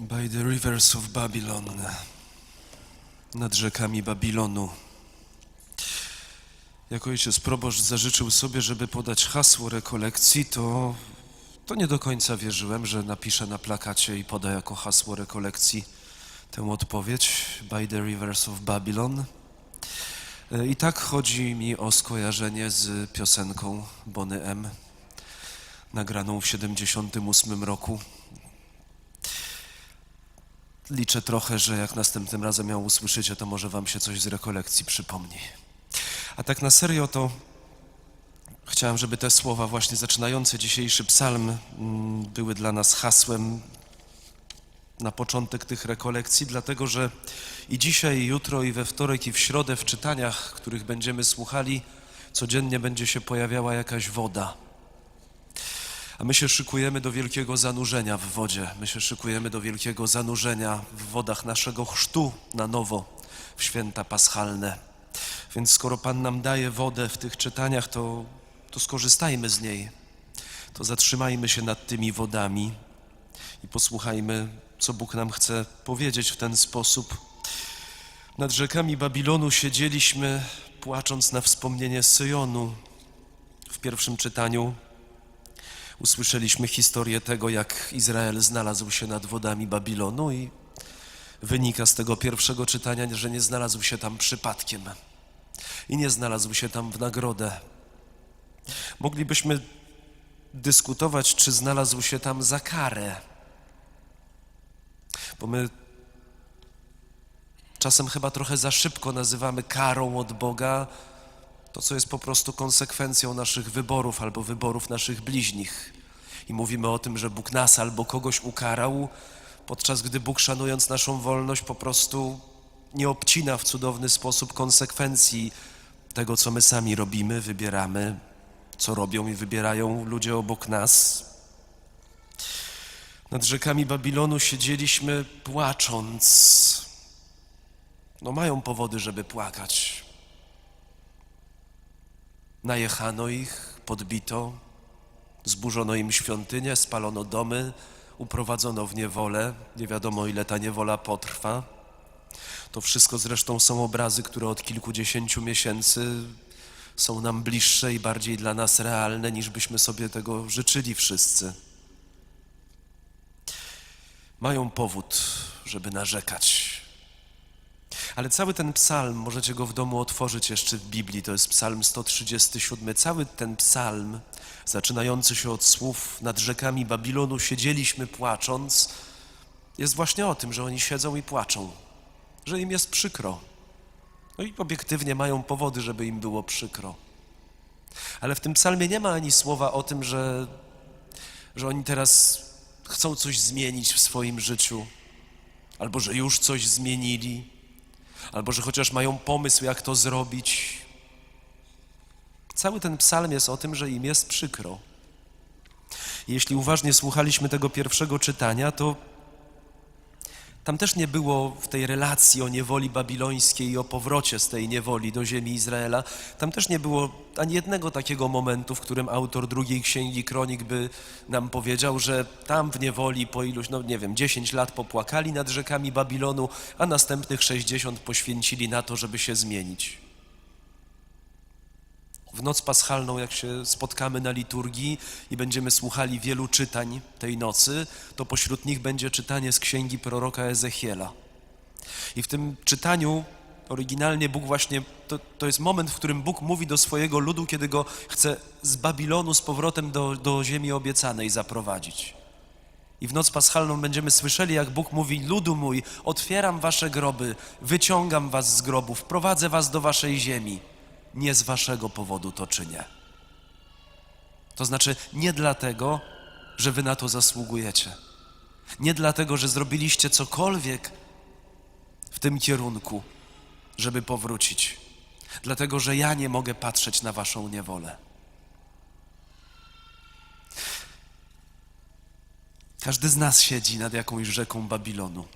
By the rivers of Babylon. Nad rzekami Babilonu. Jak ojciec proboszcz zażyczył sobie, żeby podać hasło rekolekcji, to, to nie do końca wierzyłem, że napiszę na plakacie i poda jako hasło rekolekcji tę odpowiedź By the rivers of Babylon. I tak chodzi mi o skojarzenie z piosenką Bony M, nagraną w 78 roku. Liczę trochę, że jak następnym razem ją usłyszycie, to może wam się coś z rekolekcji przypomni. A tak na serio to chciałem, żeby te słowa właśnie zaczynające dzisiejszy psalm mm, były dla nas hasłem na początek tych rekolekcji, dlatego że i dzisiaj, i jutro, i we wtorek, i w środę w czytaniach, których będziemy słuchali, codziennie będzie się pojawiała jakaś woda. A my się szykujemy do wielkiego zanurzenia w wodzie. My się szykujemy do wielkiego zanurzenia w wodach naszego chrztu na nowo w święta paschalne. Więc skoro Pan nam daje wodę w tych czytaniach, to, to skorzystajmy z niej. To zatrzymajmy się nad tymi wodami i posłuchajmy, co Bóg nam chce powiedzieć w ten sposób. Nad rzekami Babilonu siedzieliśmy, płacząc na wspomnienie Syjonu. W pierwszym czytaniu usłyszeliśmy historię tego, jak Izrael znalazł się nad wodami Babilonu i wynika z tego pierwszego czytania, że nie znalazł się tam przypadkiem i nie znalazł się tam w nagrodę. Moglibyśmy dyskutować, czy znalazł się tam za karę, bo my czasem chyba trochę za szybko nazywamy karą od Boga to, co jest po prostu konsekwencją naszych wyborów albo wyborów naszych bliźnich. I mówimy o tym, że Bóg nas albo kogoś ukarał, podczas gdy Bóg, szanując naszą wolność, po prostu nie obcina w cudowny sposób konsekwencji tego, co my sami robimy, wybieramy, co robią i wybierają ludzie obok nas. Nad rzekami Babilonu siedzieliśmy płacząc. No mają powody, żeby płakać. Najechano ich, podbito, zburzono im świątynię, spalono domy, uprowadzono w niewolę. Nie wiadomo, ile ta niewola potrwa. To wszystko zresztą są obrazy, które od kilkudziesięciu miesięcy są nam bliższe i bardziej dla nas realne, niż byśmy sobie tego życzyli wszyscy. Mają powód, żeby narzekać. Ale cały ten psalm, możecie go w domu otworzyć jeszcze w Biblii, to jest psalm 137. Cały ten psalm, zaczynający się od słów nad rzekami Babilonu, siedzieliśmy płacząc, jest właśnie o tym, że oni siedzą i płaczą, że im jest przykro. No i obiektywnie mają powody, żeby im było przykro. Ale w tym psalmie nie ma ani słowa o tym, że, że oni teraz chcą coś zmienić w swoim życiu, albo że już coś zmienili albo że chociaż mają pomysł, jak to zrobić. Cały ten psalm jest o tym, że im jest przykro. Jeśli uważnie słuchaliśmy tego pierwszego czytania, to tam też nie było w tej relacji o niewoli babilońskiej i o powrocie z tej niewoli do ziemi Izraela, tam też nie było ani jednego takiego momentu, w którym autor drugiej księgi kronik by nam powiedział, że tam w niewoli po iluś, no nie wiem, 10 lat popłakali nad rzekami Babilonu, a następnych 60 poświęcili na to, żeby się zmienić. W noc paschalną, jak się spotkamy na liturgii i będziemy słuchali wielu czytań tej nocy, to pośród nich będzie czytanie z księgi proroka Ezechiela. I w tym czytaniu oryginalnie Bóg właśnie, to, to jest moment, w którym Bóg mówi do swojego ludu, kiedy go chce z Babilonu z powrotem do, do ziemi obiecanej zaprowadzić. I w noc paschalną będziemy słyszeli, jak Bóg mówi: Ludu mój, otwieram wasze groby, wyciągam was z grobów, prowadzę was do waszej ziemi nie z waszego powodu to czynię. To znaczy nie dlatego, że wy na to zasługujecie. Nie dlatego, że zrobiliście cokolwiek w tym kierunku, żeby powrócić. Dlatego, że ja nie mogę patrzeć na waszą niewolę. Każdy z nas siedzi nad jakąś rzeką Babilonu.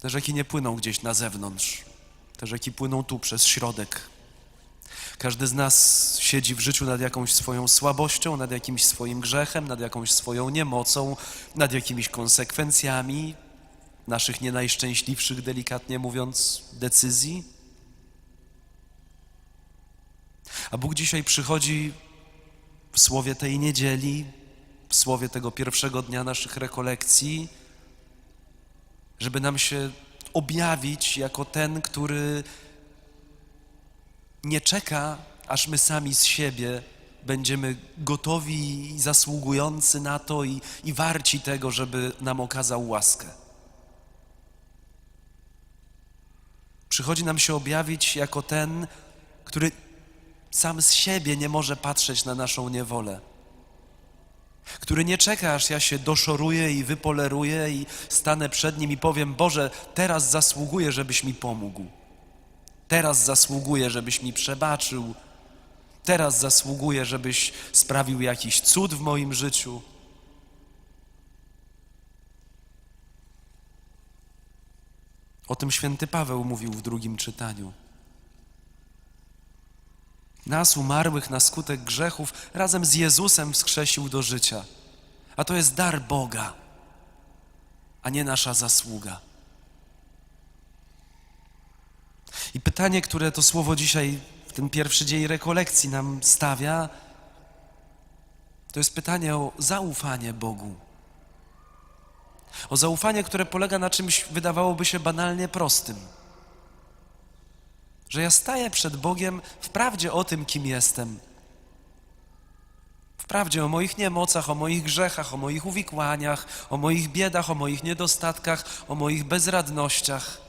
Te rzeki nie płyną gdzieś na zewnątrz. Te rzeki płyną tu przez środek. Każdy z nas siedzi w życiu nad jakąś swoją słabością, nad jakimś swoim grzechem, nad jakąś swoją niemocą, nad jakimiś konsekwencjami naszych nie najszczęśliwszych, delikatnie mówiąc, decyzji. A Bóg dzisiaj przychodzi w słowie tej niedzieli, w słowie tego pierwszego dnia naszych rekolekcji, żeby nam się objawić jako ten, który nie czeka, aż my sami z siebie będziemy gotowi i zasługujący na to i, i warci tego, żeby nam okazał łaskę. Przychodzi nam się objawić jako ten, który sam z siebie nie może patrzeć na naszą niewolę. Który nie czeka, aż ja się doszoruję i wypoleruję i stanę przed nim i powiem: Boże, teraz zasługuję, żebyś mi pomógł. Teraz zasługuję, żebyś mi przebaczył. Teraz zasługuję, żebyś sprawił jakiś cud w moim życiu. O tym święty Paweł mówił w drugim czytaniu. Nas, umarłych na skutek grzechów, razem z Jezusem wskrzesił do życia. A to jest dar Boga, a nie nasza zasługa. I pytanie, które to słowo dzisiaj w ten pierwszy dzień rekolekcji nam stawia, to jest pytanie o zaufanie Bogu. O zaufanie, które polega na czymś, wydawałoby się banalnie prostym. Że ja staję przed Bogiem w prawdzie o tym, kim jestem. W prawdzie o moich niemocach, o moich grzechach, o moich uwikłaniach, o moich biedach, o moich niedostatkach, o moich bezradnościach.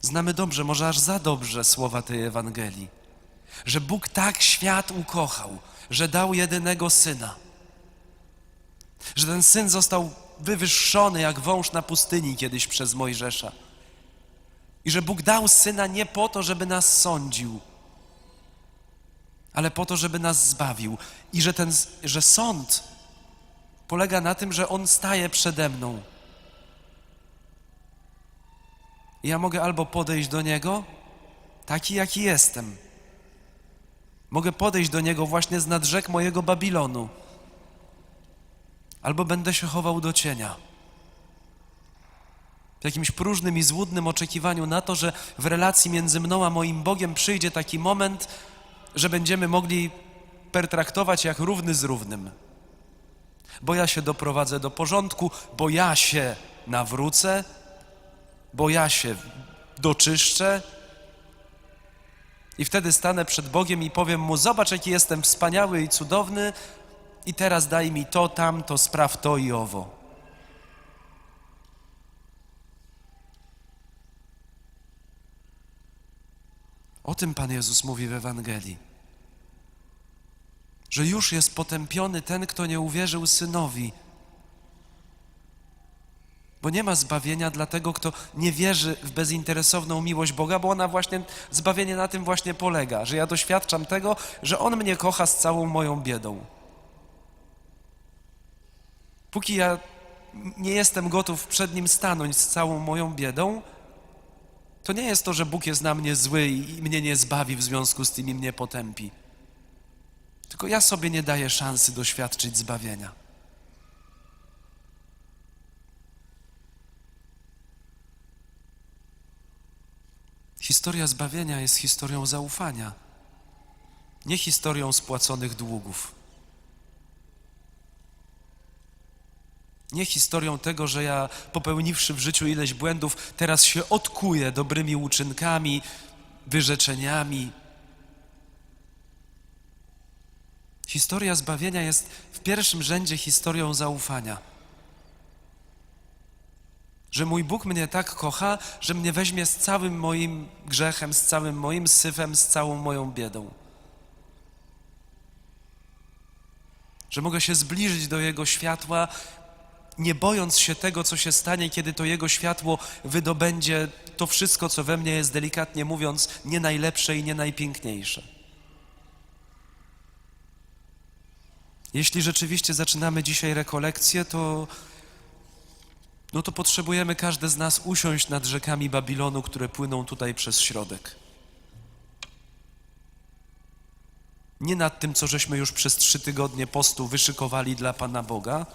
Znamy dobrze, może aż za dobrze słowa tej Ewangelii, że Bóg tak świat ukochał, że dał jedynego syna, że ten syn został wywyższony jak wąż na pustyni kiedyś przez Mojżesza. I że Bóg dał syna nie po to, żeby nas sądził, ale po to, żeby nas zbawił. I że, ten, że sąd polega na tym, że on staje przede mną. I ja mogę albo podejść do niego, taki jaki jestem. Mogę podejść do niego właśnie z nad rzek mojego Babilonu albo będę się chował do cienia. W jakimś próżnym i złudnym oczekiwaniu na to, że w relacji między mną a moim Bogiem przyjdzie taki moment, że będziemy mogli pertraktować jak równy z równym. Bo ja się doprowadzę do porządku, bo ja się nawrócę, bo ja się doczyszczę. I wtedy stanę przed Bogiem i powiem mu: Zobacz, jaki jestem wspaniały i cudowny, i teraz daj mi to, tamto, spraw to i owo. O tym Pan Jezus mówi w Ewangelii. Że już jest potępiony ten, kto nie uwierzył synowi. Bo nie ma zbawienia dla tego, kto nie wierzy w bezinteresowną miłość Boga, bo ona właśnie, zbawienie na tym właśnie polega, że ja doświadczam tego, że On mnie kocha z całą moją biedą. Póki ja nie jestem gotów przed Nim stanąć z całą moją biedą, to nie jest to, że Bóg jest na mnie zły i mnie nie zbawi w związku z tym i mnie potępi. Tylko ja sobie nie daję szansy doświadczyć zbawienia. Historia zbawienia jest historią zaufania, nie historią spłaconych długów. Nie historią tego, że ja popełniwszy w życiu ileś błędów, teraz się odkuję dobrymi uczynkami, wyrzeczeniami. Historia zbawienia jest w pierwszym rzędzie historią zaufania. Że mój Bóg mnie tak kocha, że mnie weźmie z całym moim grzechem, z całym moim syfem, z całą moją biedą. Że mogę się zbliżyć do Jego światła, nie bojąc się tego, co się stanie, kiedy to Jego światło wydobędzie to wszystko, co we mnie jest, delikatnie mówiąc, nie najlepsze i nie najpiękniejsze. Jeśli rzeczywiście zaczynamy dzisiaj rekolekcję, to, no to potrzebujemy każdy z nas usiąść nad rzekami Babilonu, które płyną tutaj przez środek. Nie nad tym, co żeśmy już przez trzy tygodnie postu wyszykowali dla Pana Boga,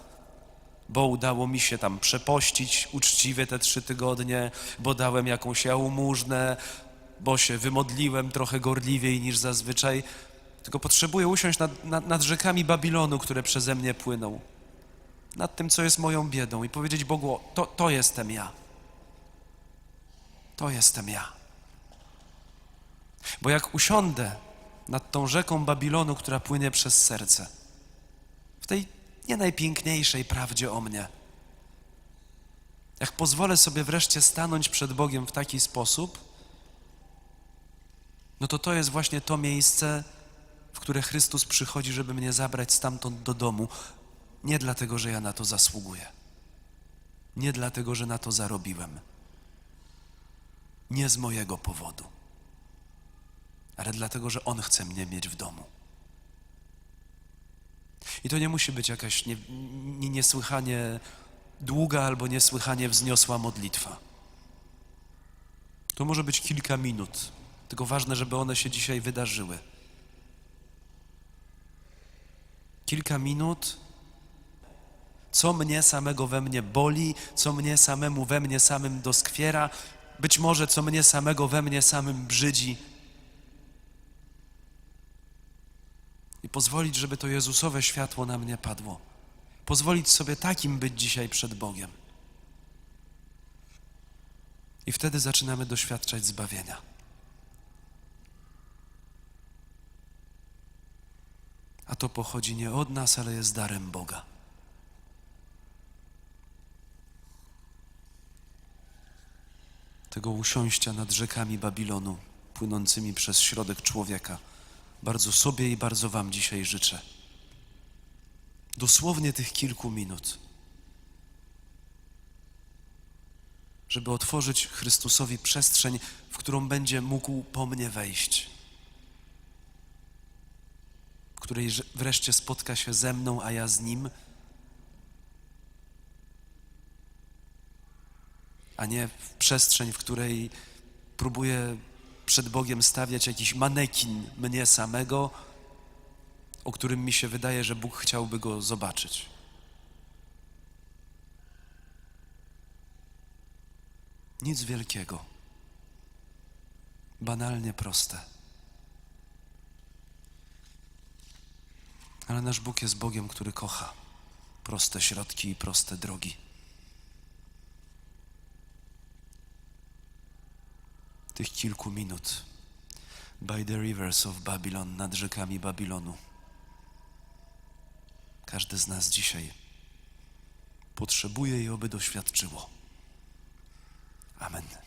bo udało mi się tam przepościć uczciwie te trzy tygodnie, bo dałem jakąś jałmużnę, bo się wymodliłem trochę gorliwiej niż zazwyczaj, tylko potrzebuję usiąść nad, nad, nad rzekami Babilonu, które przeze mnie płyną, nad tym, co jest moją biedą i powiedzieć Bogu, to, to jestem ja. To jestem ja. Bo jak usiądę nad tą rzeką Babilonu, która płynie przez serce, w tej nie najpiękniejszej prawdzie o mnie, jak pozwolę sobie wreszcie stanąć przed Bogiem w taki sposób, no to to jest właśnie to miejsce, w które Chrystus przychodzi, żeby mnie zabrać stamtąd do domu. Nie dlatego, że ja na to zasługuję. Nie dlatego, że na to zarobiłem. Nie z mojego powodu. Ale dlatego, że On chce mnie mieć w domu. I to nie musi być jakaś nie, nie, niesłychanie długa albo niesłychanie wzniosła modlitwa. To może być kilka minut, tylko ważne, żeby one się dzisiaj wydarzyły. Kilka minut, co mnie samego we mnie boli, co mnie samemu we mnie samym doskwiera, być może co mnie samego we mnie samym brzydzi. Pozwolić, żeby to Jezusowe światło na mnie padło. Pozwolić sobie takim być dzisiaj przed Bogiem. I wtedy zaczynamy doświadczać zbawienia. A to pochodzi nie od nas, ale jest darem Boga. Tego usiąścia nad rzekami Babilonu, płynącymi przez środek człowieka, bardzo sobie i bardzo Wam dzisiaj życzę. Dosłownie tych kilku minut, żeby otworzyć Chrystusowi przestrzeń, w którą będzie mógł po mnie wejść w której wreszcie spotka się ze mną, a ja z nim, a nie w przestrzeń, w której próbuję przed Bogiem stawiać jakiś manekin mnie samego, o którym mi się wydaje, że Bóg chciałby go zobaczyć. Nic wielkiego. Banalnie proste. Ale nasz Bóg jest Bogiem, który kocha proste środki i proste drogi. Tych kilku minut by the rivers of Babylon, nad rzekami Babilonu. Każdy z nas dzisiaj potrzebuje i oby doświadczyło. Amen.